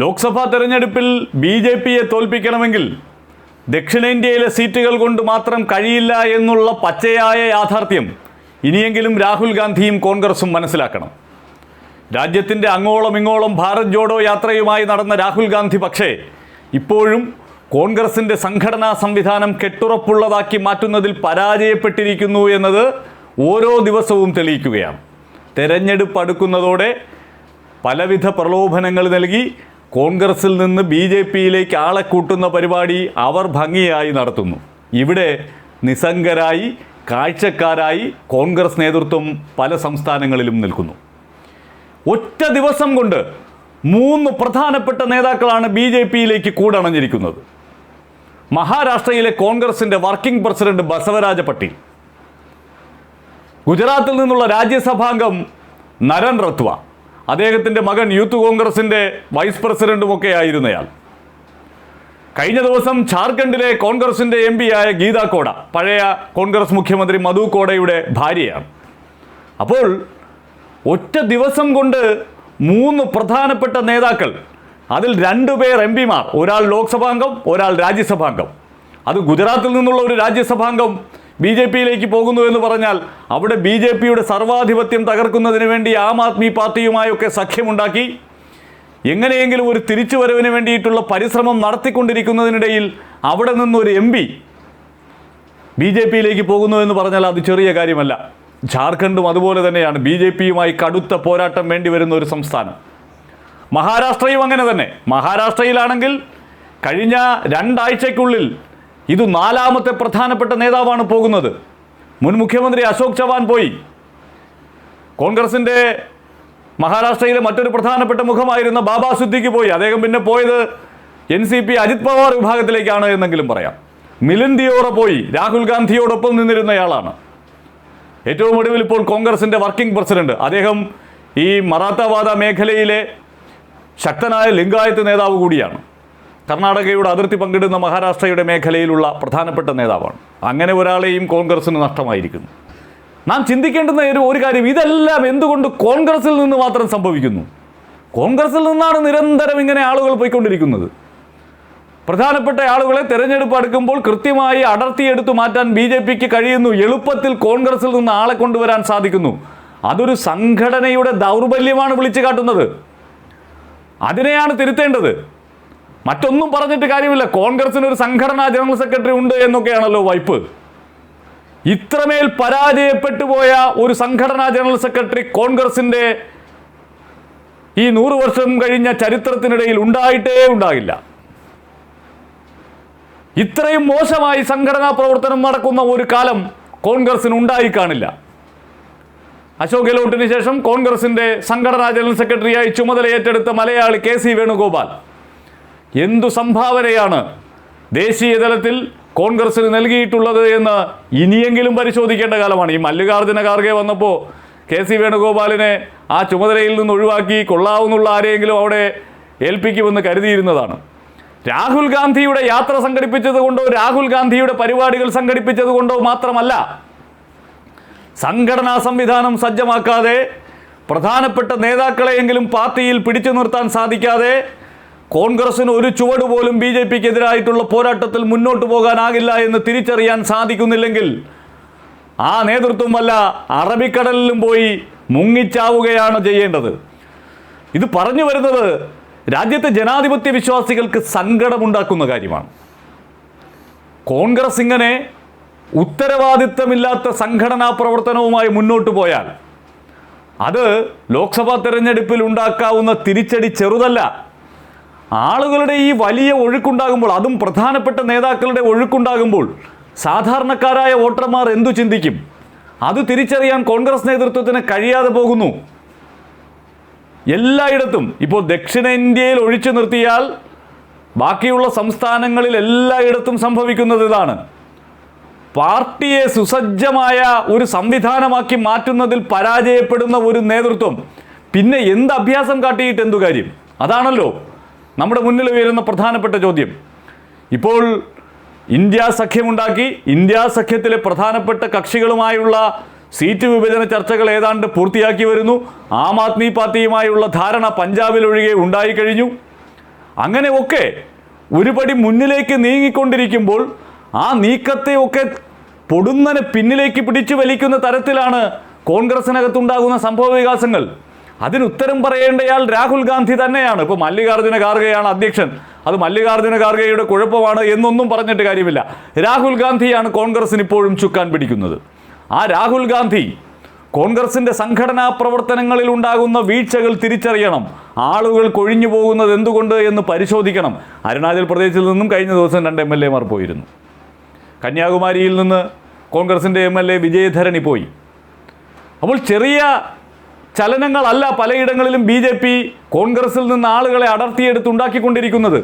ലോക്സഭാ തെരഞ്ഞെടുപ്പിൽ B J പിയെ തോൽപ്പിക്കണമെങ്കിൽ ദക്ഷിണേന്ത്യയിലെ സീറ്റുകൾ കൊണ്ട് മാത്രം കഴിയില്ല എന്നുള്ള പച്ചയായ യാഥാർത്ഥ്യം ഇനിയെങ്കിലും രാഹുൽ ഗാന്ധിയും കോൺഗ്രസും മനസ്സിലാക്കണം. രാജ്യത്തിന്റെ അങ്ങോളം ഇങ്ങോളം ഭാരത് ജോഡോ യാത്രയുമായി നടന്ന രാഹുൽ ഗാന്ധി പക്ഷേ ഇപ്പോഴും കോൺഗ്രസിന്റെ സംഘടനാ സംവിധാനം കെട്ടുറപ്പുള്ളതാക്കി മാറ്റുന്നതിൽ പരാജയപ്പെട്ടിരിക്കുന്നു എന്നത് ഓരോ ദിവസവും തെളിയിക്കുകയാണ്. തെരഞ്ഞെടുപ്പ് അടുക്കുന്നതോടെ പലവിധ പ്രലോഭനങ്ങൾ നൽകി കോൺഗ്രസിൽ നിന്ന് ബി ജെ പിയിലേക്ക് ആളെ കൂട്ടുന്ന പരിപാടി അവർ ഭംഗിയായി നടത്തുന്നു. ഇവിടെ നിസ്സംഗരായി കാഴ്ചക്കാരായി കോൺഗ്രസ് നേതൃത്വം പല സംസ്ഥാനങ്ങളിലും നിൽക്കുന്നു. ഒറ്റ ദിവസം കൊണ്ട് മൂന്ന് പ്രധാനപ്പെട്ട നേതാക്കളാണ് ബി ജെ പിയിലേക്ക് കൂടണഞ്ഞിരിക്കുന്നത്. മഹാരാഷ്ട്രയിലെ കോൺഗ്രസിന്റെ വർക്കിംഗ് പ്രസിഡന്റ് ബസവരാജ പട്ടീൽ. ഗുജറാത്തിൽ നിന്നുള്ള രാജ്യസഭാംഗം നരൻ റത്വ. അദ്ദേഹത്തിന്റെ മകൻ യൂത്ത് കോൺഗ്രസിന്റെ വൈസ് പ്രസിഡന്റുമൊക്കെ ആയിരുന്നയാൾ കഴിഞ്ഞ ദിവസം ഝാർഖണ്ഡിലെ കോൺഗ്രസിന്റെ എം ആയ ഗീത കോട പഴയ കോൺഗ്രസ് മുഖ്യമന്ത്രി മധു കോടയുടെ ഭാര്യയാണ്. അപ്പോൾ ഒറ്റ ദിവസം കൊണ്ട് മൂന്ന് പ്രധാനപ്പെട്ട നേതാക്കൾ അതിൽ രണ്ടുപേർ എം പിമാർ ഒരാൾ ലോക്സഭാംഗം ഒരാൾ രാജ്യസഭാംഗം. അത് ഗുജറാത്തിൽ നിന്നുള്ള ഒരു രാജ്യസഭാംഗം ബി ജെ പിയിലേക്ക് പോകുന്നു എന്ന് പറഞ്ഞാൽ അവിടെ ബി ജെ പിയുടെ സർവാധിപത്യം തകർക്കുന്നതിന് വേണ്ടി ആം ആദ്മി പാർട്ടിയുമായൊക്കെ സഖ്യമുണ്ടാക്കി. എങ്ങനെയെങ്കിലും ഒരു തിരിച്ചുവരവിന് വേണ്ടിയിട്ടുള്ള പരിശ്രമം നടത്തിക്കൊണ്ടിരിക്കുന്നതിനിടയിൽ അവിടെ നിന്നൊരു എം പി ബി ജെ പിയിലേക്ക് പോകുന്നു എന്ന് പറഞ്ഞാൽ അത് ചെറിയ കാര്യമല്ല. ജാർഖണ്ഡും അതുപോലെ തന്നെയാണ് ബി ജെ പിയുമായി കടുത്ത പോരാട്ടം വേണ്ടി വരുന്ന ഒരു സംസ്ഥാനം. മഹാരാഷ്ട്രയും അങ്ങനെ തന്നെ. മഹാരാഷ്ട്രയിലാണെങ്കിൽ കഴിഞ്ഞ രണ്ടാഴ്ചയ്ക്കുള്ളിൽ ഇത് നാലാമത്തെ പ്രധാനപ്പെട്ട നേതാവാണ് പോകുന്നത്. മുൻ മുഖ്യമന്ത്രി അശോക് ചവാൻ പോയി. കോൺഗ്രസിന്റെ മഹാരാഷ്ട്രയിലെ മറ്റൊരു പ്രധാനപ്പെട്ട മുഖമായിരുന്ന ബാബാ സുദ്ദിക്ക് പോയി. അദ്ദേഹം പിന്നെ പോയത് N C P Ajit Pawar വിഭാഗത്തിലേക്കാണ് എന്നെങ്കിലും പറയാം. മിലിൻ ദിയോറ പോയി. രാഹുൽ ഗാന്ധിയോടൊപ്പം നിന്നിരുന്നയാളാണ്. ഏറ്റവും ഒടുവിൽ ഇപ്പോൾ കോൺഗ്രസിന്റെ വർക്കിംഗ് പ്രസിഡന്റ്. അദ്ദേഹം ഈ മറാത്തവാദ മേഖലയിലെ ശക്തനായ ലിംഗായത്ത് നേതാവ് കൂടിയാണ്. കർണാടകയുടെ അതിർത്തി പങ്കിടുന്ന മഹാരാഷ്ട്രയുടെ മേഖലയിലുള്ള പ്രധാനപ്പെട്ട നേതാവാണ്. അങ്ങനെ ഒരാളെയും കോൺഗ്രസിന് നഷ്ടമായിരിക്കുന്നു. നാം ചിന്തിക്കേണ്ടുന്ന ഒരു ഒരു കാര്യം ഇതെല്ലാം എന്തുകൊണ്ട് കോൺഗ്രസിൽ നിന്ന് മാത്രം സംഭവിക്കുന്നു? കോൺഗ്രസിൽ നിന്നാണ് നിരന്തരം ഇങ്ങനെ ആളുകൾ പോയിക്കൊണ്ടിരിക്കുന്നത്. പ്രധാനപ്പെട്ട ആളുകളെ തിരഞ്ഞെടുപ്പ് അടുക്കുമ്പോൾ കൃത്യമായി അടർത്തിയെടുത്തു മാറ്റാൻ ബി ജെ പിക്ക് കഴിയുന്നു. എളുപ്പത്തിൽ കോൺഗ്രസിൽ നിന്ന് ആളെ കൊണ്ടുവരാൻ സാധിക്കുന്നു. അതൊരു സംഘടനയുടെ ദൗർബല്യമാണ് വിളിച്ചു കാട്ടുന്നത്. അതിനെയാണ് തിരുത്തേണ്ടത്. മറ്റൊന്നും പറഞ്ഞിട്ട് കാര്യമില്ല. കോൺഗ്രസിന് ഒരു സംഘടനാ ജനറൽ സെക്രട്ടറി ഉണ്ട് എന്നൊക്കെയാണല്ലോ വൈപ്പ്. ഇത്രമേൽ പരാജയപ്പെട്ടു പോയ ഒരു സംഘടനാ ജനറൽ സെക്രട്ടറി കോൺഗ്രസിന്റെ ഈ നൂറു വർഷം കഴിഞ്ഞ ചരിത്രത്തിനിടയിൽ ഉണ്ടായിട്ടേ ഉണ്ടാകില്ല ഇത്രയും മോശമായി സംഘടനാ പ്രവർത്തനം നടക്കുന്ന ഒരു കാലം കോൺഗ്രസിന് ഉണ്ടായി കാണില്ല. അശോക് ഗെഹ്ലോട്ടിന് ശേഷം കോൺഗ്രസിന്റെ സംഘടനാ ജനറൽ സെക്രട്ടറിയായി ചുമതല ഏറ്റെടുത്ത മലയാളി കെ സി വേണുഗോപാൽ. എന്തു സംഭാവനയാണ് ദേശീയതലത്തിൽ കോൺഗ്രസിന് നൽകിയിട്ടുള്ളത് എന്ന് ഇനിയെങ്കിലും പരിശോധിക്കേണ്ട കാലമാണ്. ഈ മല്ലികാർജുന ഖാർഗെ വന്നപ്പോൾ കെ സി വേണുഗോപാലിനെ ആ ചുമതലയിൽ നിന്ന് ഒഴിവാക്കി കൊള്ളാവുന്നുള്ള ആരെയെങ്കിലും അവിടെ ഏൽപ്പിക്കുമെന്ന് കരുതിയിരുന്നതാണ്. രാഹുൽ ഗാന്ധിയുടെ യാത്ര സംഘടിപ്പിച്ചത് കൊണ്ടോ രാഹുൽ ഗാന്ധിയുടെ പരിപാടികൾ സംഘടിപ്പിച്ചത് കൊണ്ടോ മാത്രമല്ല സംഘടനാ സംവിധാനം സജ്ജമാക്കാതെ പ്രധാനപ്പെട്ട നേതാക്കളെയെങ്കിലും പാർട്ടിയിൽ പിടിച്ചു നിർത്താൻ സാധിക്കാതെ കോൺഗ്രസിന് ഒരു ചുവട് പോലും ബി ജെ പിക്ക് എതിരായിട്ടുള്ള പോരാട്ടത്തിൽ മുന്നോട്ട് പോകാനാകില്ല എന്ന് തിരിച്ചറിയാൻ സാധിക്കുന്നില്ലെങ്കിൽ ആ നേതൃത്വം വല്ല അറബിക്കടലിലും പോയി മുങ്ങിച്ചാവുകയാണ് ചെയ്യേണ്ടത്. ഇത് പറഞ്ഞു വരുന്നത് രാജ്യത്തെ ജനാധിപത്യ വിശ്വാസികൾക്ക് സങ്കടമുണ്ടാക്കുന്ന കാര്യമാണ്. കോൺഗ്രസ് ഇങ്ങനെ ഉത്തരവാദിത്തമില്ലാത്ത സംഘടനാ പ്രവർത്തനവുമായി മുന്നോട്ട് പോയാൽ അത് ലോക്സഭാ തെരഞ്ഞെടുപ്പിൽ ഉണ്ടാക്കാവുന്ന തിരിച്ചടി ചെറുതല്ല. ആളുകളുടെ ഈ വലിയ ഒഴുക്കുണ്ടാകുമ്പോൾ അതും പ്രധാനപ്പെട്ട നേതാക്കളുടെ ഒഴുക്കുണ്ടാകുമ്പോൾ സാധാരണക്കാരായ വോട്ടർമാർ എന്തു ചിന്തിക്കും? അത് തിരിച്ചറിയാൻ കോൺഗ്രസ് നേതൃത്വത്തിന് കഴിയാതെ പോകുന്നു. എല്ലായിടത്തും ഇപ്പോൾ ദക്ഷിണേന്ത്യയിൽ ഒഴിച്ചു നിർത്തിയാൽ ബാക്കിയുള്ള സംസ്ഥാനങ്ങളിൽ എല്ലായിടത്തും സംഭവിക്കുന്നത് ഇതാണ്. പാർട്ടിയെ സുസജ്ജമായ ഒരു സംവിധാനമാക്കി മാറ്റുന്നതിൽ പരാജയപ്പെടുന്ന ഒരു നേതൃത്വം പിന്നെ എന്ത് അഭ്യാസം കാട്ടിയിട്ട് എന്തു കാര്യം? അതാണല്ലോ നമ്മുടെ മുന്നിൽ ഉയരുന്ന പ്രധാനപ്പെട്ട ചോദ്യം. ഇപ്പോൾ ഇന്ത്യ സഖ്യമുണ്ടാക്കി ഇന്ത്യ സഖ്യത്തിലെ പ്രധാനപ്പെട്ട കക്ഷികളുമായുള്ള സീറ്റ് വിഭജന ചർച്ചകൾ ഏതാണ്ട് പൂർത്തിയാക്കി വരുന്നു. ആം ആദ്മി പാർട്ടിയുമായുള്ള ധാരണ പഞ്ചാബിൽ ഒഴികെ ഉണ്ടായിക്കഴിഞ്ഞു അങ്ങനെയൊക്കെ ഒരുപടി മുന്നിലേക്ക് നീങ്ങിക്കൊണ്ടിരിക്കുമ്പോൾ ആ നീക്കത്തെ ഒക്കെ പൊടുന്നനെ പിന്നിലേക്ക് പിടിച്ചു വലിക്കുന്ന തരത്തിലാണ് കോൺഗ്രസിനകത്തുണ്ടാകുന്ന സംഭവ വികാസങ്ങൾ അതിന് ഉത്തരം പറയേണ്ടയാൾ രാഹുൽ ഗാന്ധി തന്നെയാണ്. ഇപ്പോൾ മല്ലികാർജുന ഖാർഗെയാണ് അധ്യക്ഷൻ. അത് മല്ലികാർജുന ഖാർഗെയുടെ കുഴപ്പമാണ് എന്നൊന്നും പറഞ്ഞിട്ട് കാര്യമില്ല. രാഹുൽ ഗാന്ധിയാണ് കോൺഗ്രസിന് ഇപ്പോഴും ചുക്കാൻ പിടിക്കുന്നത്. ആ രാഹുൽ ഗാന്ധി കോൺഗ്രസിന്റെ സംഘടനാ പ്രവർത്തനങ്ങളിൽ ഉണ്ടാകുന്ന വീഴ്ചകൾ തിരിച്ചറിയണം. ആളുകൾ കൊഴിഞ്ഞു പോകുന്നത് എന്തുകൊണ്ട് എന്ന് പരിശോധിക്കണം. അരുണാചൽ പ്രദേശിൽ നിന്നും കഴിഞ്ഞ ദിവസം രണ്ട് എം എൽ എമാർ പോയിരുന്നു. കന്യാകുമാരിയിൽ നിന്ന് കോൺഗ്രസിന്റെ എം എൽ എ വിജയധരണി പോയി. അപ്പോൾ ചെറിയ ചലനങ്ങളല്ല പലയിടങ്ങളിലും ബി കോൺഗ്രസിൽ നിന്ന് ആളുകളെ അടർത്തിയെടുത്ത് ഉണ്ടാക്കിക്കൊണ്ടിരിക്കുന്നത്.